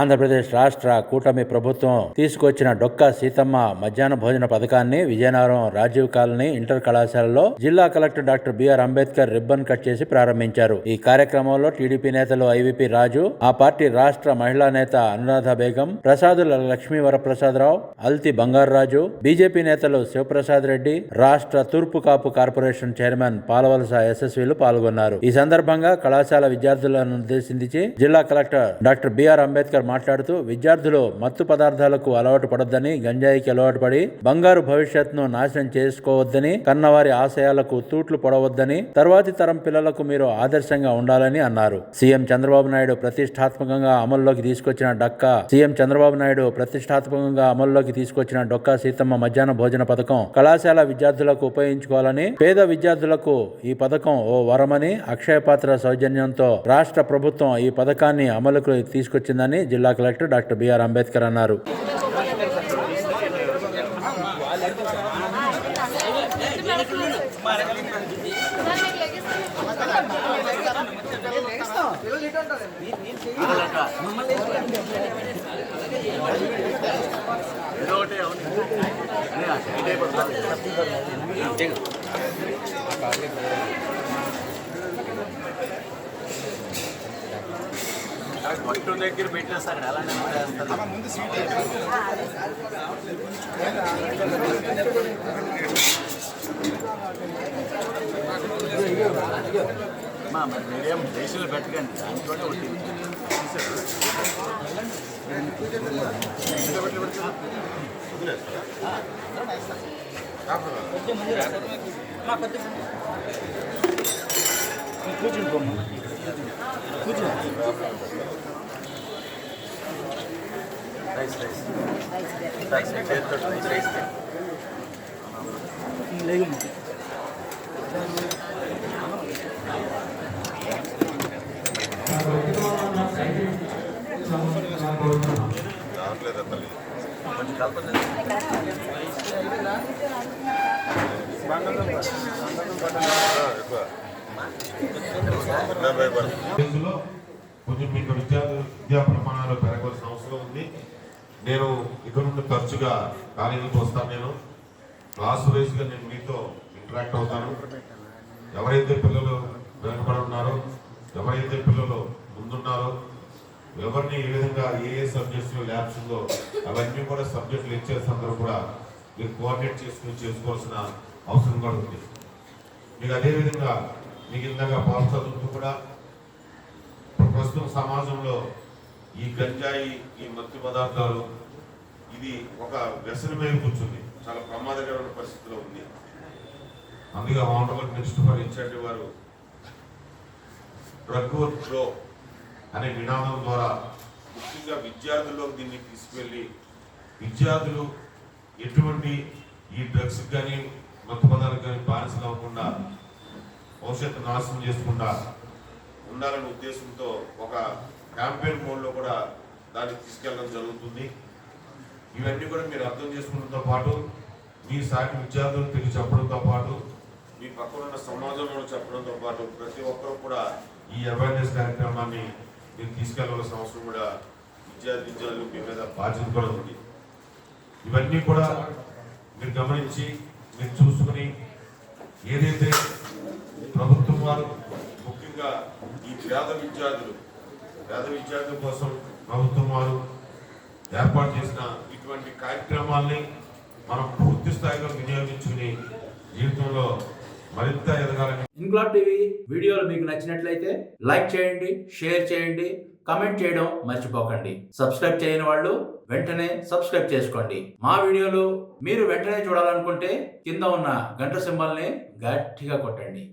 ఆంధ్రప్రదేశ్ రాష్ట్ర కూటమి ప్రభుత్వం తీసుకొచ్చిన డొక్కా సీతమ్మ మధ్యాహ్న భోజన పథకాన్ని విజయనగరం రాజీవ్ కాలనీ ఇంటర్ కళాశాలలో జిల్లా collector doctor BR Ambedkar ribbon cut చేసి ప్రారంభించారు. ఈ కార్యక్రమంలో టీడీపీ నేతలు ఐవీపీ రాజు ఆ పార్టీ రాష్ట్ర మహిళా నేత అనురాధ బేగం ప్రసాదుల లక్ష్మీ వరప్రసాదరావు అల్తి బంగారరాజు బీజేపీ నేతలు శివప్రసాద్ రెడ్డి రాష్ట్ర తూర్పు కాపు కార్పొరేషన్ చైర్మన్ పాలవలస యశస్విలు పాల్గొన్నారు. ఈ సందర్భంగా కళాశాల విద్యార్థులను ఉద్దేశించి జిల్లా కలెక్టర్ డాక్టర్ బిఆర్ అంబేద్కర్ మాట్లాడుతూ విద్యార్థులు మత్తు పదార్థాలకు అలవాటు పడొద్దని గంజాయికి అలవాటు పడి బంగారు భవిష్యత్తును నాశనం చేసుకోవద్దని కన్నవారి ఆశయాలకు తూట్లు పడవద్దని తర్వాతి తరం పిల్లలకు మీరు ఆదర్శంగా ఉండాలని అన్నారు. సీఎం చంద్రబాబు నాయుడు ప్రతిష్టాత్మకంగా అమల్లోకి తీసుకొచ్చిన డక్కా సీఎం చంద్రబాబు నాయుడు ప్రతిష్టాత్మకంగా అమల్లోకి తీసుకొచ్చిన డొక్కా సీతమ్మ మధ్యాహ్న భోజన పథకం కళాశాల విద్యార్థులకు ఉపయోగించుకోవాలని పేద విద్యార్థులకు ఈ పథకం ఓ వరమని అక్షయ పాత్ర సౌజన్యంతో రాష్ట్ర ప్రభుత్వం ఈ పథకాన్ని అమలుకు తీసుకొచ్చిందని జిల్లా కలెక్టర్ డాక్టర్ బిఆర్ అంబేద్కర్ అన్నారు. పట్టు దగ్గర పెట్టేస్తారు అలానే పెట్టేస్తారు. మా మరి మీరేం దేశంలో పెట్టకండి. దాంట్లోనే ఉంటుంది rice rice rice rice rice rice కొంచెం కలపండి కేసులో కొంచెం మీకు విద్యార్థి విద్యా ప్రమాణాలు పెరగవలసిన అవసరం ఉంది. నేను ఇక్కడ నుండి తరచుగా కాలేజీకి వస్తాను నేను. క్లాస్ వైజ్గా నేను మీతో ఇంటరాక్ట్ అవుతాను. ఎవరైతే పిల్లలు వెనకబడి ఉన్నారో ఎవరైతే పిల్లలు ముందున్నారో ఎవరిని ఏ విధంగా ఏ ఏ సబ్జెక్ట్స్లో ల్యాబ్స్ ఉందో అవన్నీ కూడా సబ్జెక్టులు లెక్చర్స్ అందరూ కూడా మీరు కోఆర్డినేట్ చేసుకుని చేసుకోవాల్సిన అవసరం కూడా ఉంది. మీకు అదేవిధంగా మీకు ఇందాక పాలు చదువుతూ కూడా ప్రస్తుతం సమాజంలో ఈ గంజాయి ఈ మత్తు పదార్థాలు ఇది ఒక వ్యసనమే కూర్చుంది. చాలా ప్రమాదకరమైన పరిస్థితిలో ఉంది. అందుకే ఆనరబుల్ నెక్స్ట్ ఫర్ ఇన్ఛార్జ్ వారు డ్రగ్ ఫ్లో అనే నినాదం ద్వారా ముఖ్యంగా విద్యార్థుల్లోకి దీన్ని తీసుకెళ్ళి విద్యార్థులు ఎటువంటి ఈ డ్రగ్స్ కానీ మత్తు పదార్థాలు కానీ బానిసలు అవ్వకుండా భవిష్యత్తు నాశనం చేసుకుండా ఉండాలనే ఉద్దేశంతో ఒక క్యాంపెయిన్ మోడ్లో కూడా దాన్ని తీసుకెళ్ళడం జరుగుతుంది. ఇవన్నీ కూడా మీరు అర్థం చేసుకోవడంతో పాటు మీ సాటి విద్యార్థులు తిరిగి చెప్పడంతో పాటు మీ పక్కన ఉన్న సమాజంలో చెప్పడంతో పాటు ప్రతి ఒక్కరు కూడా ఈ అవేర్నెస్ కార్యక్రమాన్ని మీరు తీసుకెళ్ళవలసిన అవసరం కూడా విద్యార్థి విద్యార్థులు మీ మీద బాధ్యత కూడా ఉంది. ఇవన్నీ కూడా మీరు గమనించి మీరు చూసుకుని ఏదైతే ప్రభుత్వం వారు ముఖ్యంగా ఈ పేద విద్యార్థులు పేద విద్యార్థుల కోసం ప్రభుత్వం వారు ఏర్పాటు చేసిన ఇటువంటి కార్యక్రమాల్ని మనం పూర్తి స్థాయిలో వినియోగించుకుని జీవితంలో మరింత ఎదగాలని ఇంక్లాబ్ టీవీ వీడియోలు మీకు నచ్చినట్లయితే లైక్ చేయండి షేర్ చేయండి కమెంట్ చేయడం మర్చిపోకండి. సబ్స్క్రైబ్ చేయని వాళ్ళు వెంటనే సబ్స్క్రైబ్ చేసుకోండి. మా వీడియోలు మీరు వెంటనే చూడాలనుకుంటే కింద ఉన్న గంట సింబల్ని గట్టిగా కొట్టండి.